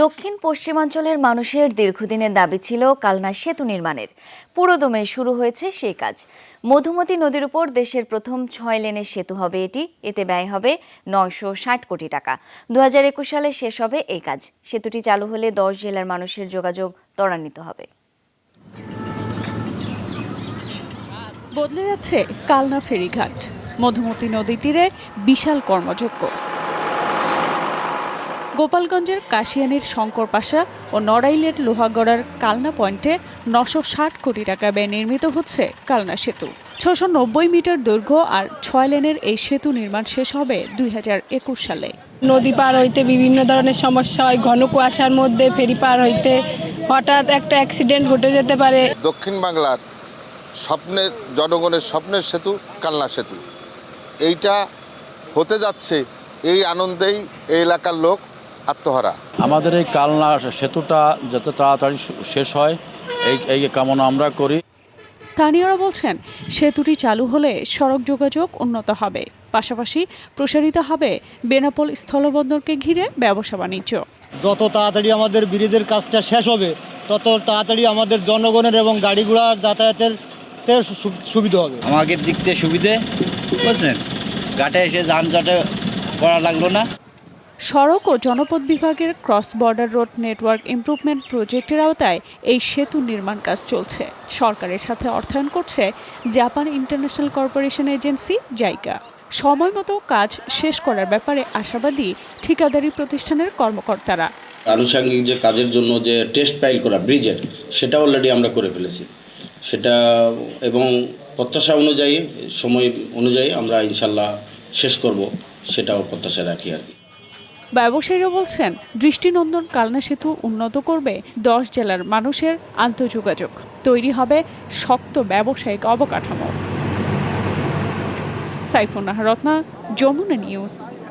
দক্ষিণ পশ্চিমাঞ্চলের মানুষের দীর্ঘদিনের দাবি ছিল কালনা সেতু নির্মাণের। পুরোদমে শুরু হয়েছে সেই কাজ। মধুমতি নদীর উপর দেশের প্রথম ছয় লেনের সেতু হবে এটি। এতে ব্যয় হবে নয়শো ষাট কোটি টাকা। দু হাজার একুশ সালে শেষ হবে এই কাজ। সেতুটি চালু হলে দশ জেলার মানুষের যোগাযোগ ত্বরান্বিত হবে। বদলে যাচ্ছে কালনা ফেরিঘাট। মধুমতি নদী তীরে বিশাল কর্মযজ্ঞ গোপালগঞ্জের কাশিয়ানির শঙ্কর পাশা ও নড়াইলের লোহাগড়ার কালনা পয়েন্টে নশো ষাট কোটি টাকা ব্যয় নির্মিত হচ্ছে কালনা সেতু। ছশো নব্বই মিটার দৈর্ঘ্য আর ছয় লেনের এই সেতু নির্মাণ শেষ হবে দুই হাজার একুশ সালে। নদী পার হইতে বিভিন্ন ধরনের সমস্যা হয় ঘন কুয়াশার মধ্যে ফেরি পার হইতে হঠাৎ একটা অ্যাক্সিডেন্ট ঘটে যেতে পারে। দক্ষিণ বাংলার স্বপ্নের জনগণের স্বপ্নের সেতু কালনা সেতু। এইটা হতে যাচ্ছে এই আনন্দেই এই এলাকার লোক আত্মহারা। আমাদের এই কালনা সেতুটা যাতে তাড়াতাড়ি শেষ হয় এই এই কামনা আমরা করি। স্থানীয়রা বলছেন সেতুটি চালু হলে সড়ক যোগাযোগ উন্নত হবে। পাশাপাশি প্রসারিত হবে বেনাপোল স্থলবন্দরকে ঘিরে ব্যবসা বাণিজ্য। যত তাড়াতাড়ি আমাদের ব্রিজের কাজটা শেষ হবে তত তাড়াতাড়ি আমাদের জনগণের এবং গাড়ি ঘোড়া যাতায়াতের সু- সুবিধা হবে। আমাদের দিক থেকে সুবিধে বুঝলেন? ঘাটে এসে যানজটে করা লাগল না। সড়ক ও জনপথ বিভাগের cross border road network improvement প্রজেক্টের আওতায় এই সেতু নির্মাণ কাজ চলছে। সরকারের সাথে অর্থায়ন করছে Japan international corporation agency, JICA. সময় মতো কাজ শেষ করার ব্যাপারে আশাবাদী ঠিকাদারি প্রতিষ্ঠানের কর্মকর্তারা। আনুষঙ্গিক যে কাজের জন্য যে টেস্ট ফাইল করা ব্রিজের, সেটা অলরেডি আমরা করে ফেলেছি। সেটা এবং প্রত্যাশা অনুযায়ী, সময় অনুযায়ী আমরা ইনশাল্লাহ শেষ করব, সেটাও প্রত্যাশা রাখি আর কি। ব্যবসায়ীরা বলছেন, দৃষ্টিনন্দন কালনা সেতু উন্নত করবে, দশ জেলার মানুষের আন্তঃযোগাযোগ। তৈরি হবে শক্ত ব্যবসায়িক অবকাঠামো। সাইফুন রত্না, যমুনা নিউজ।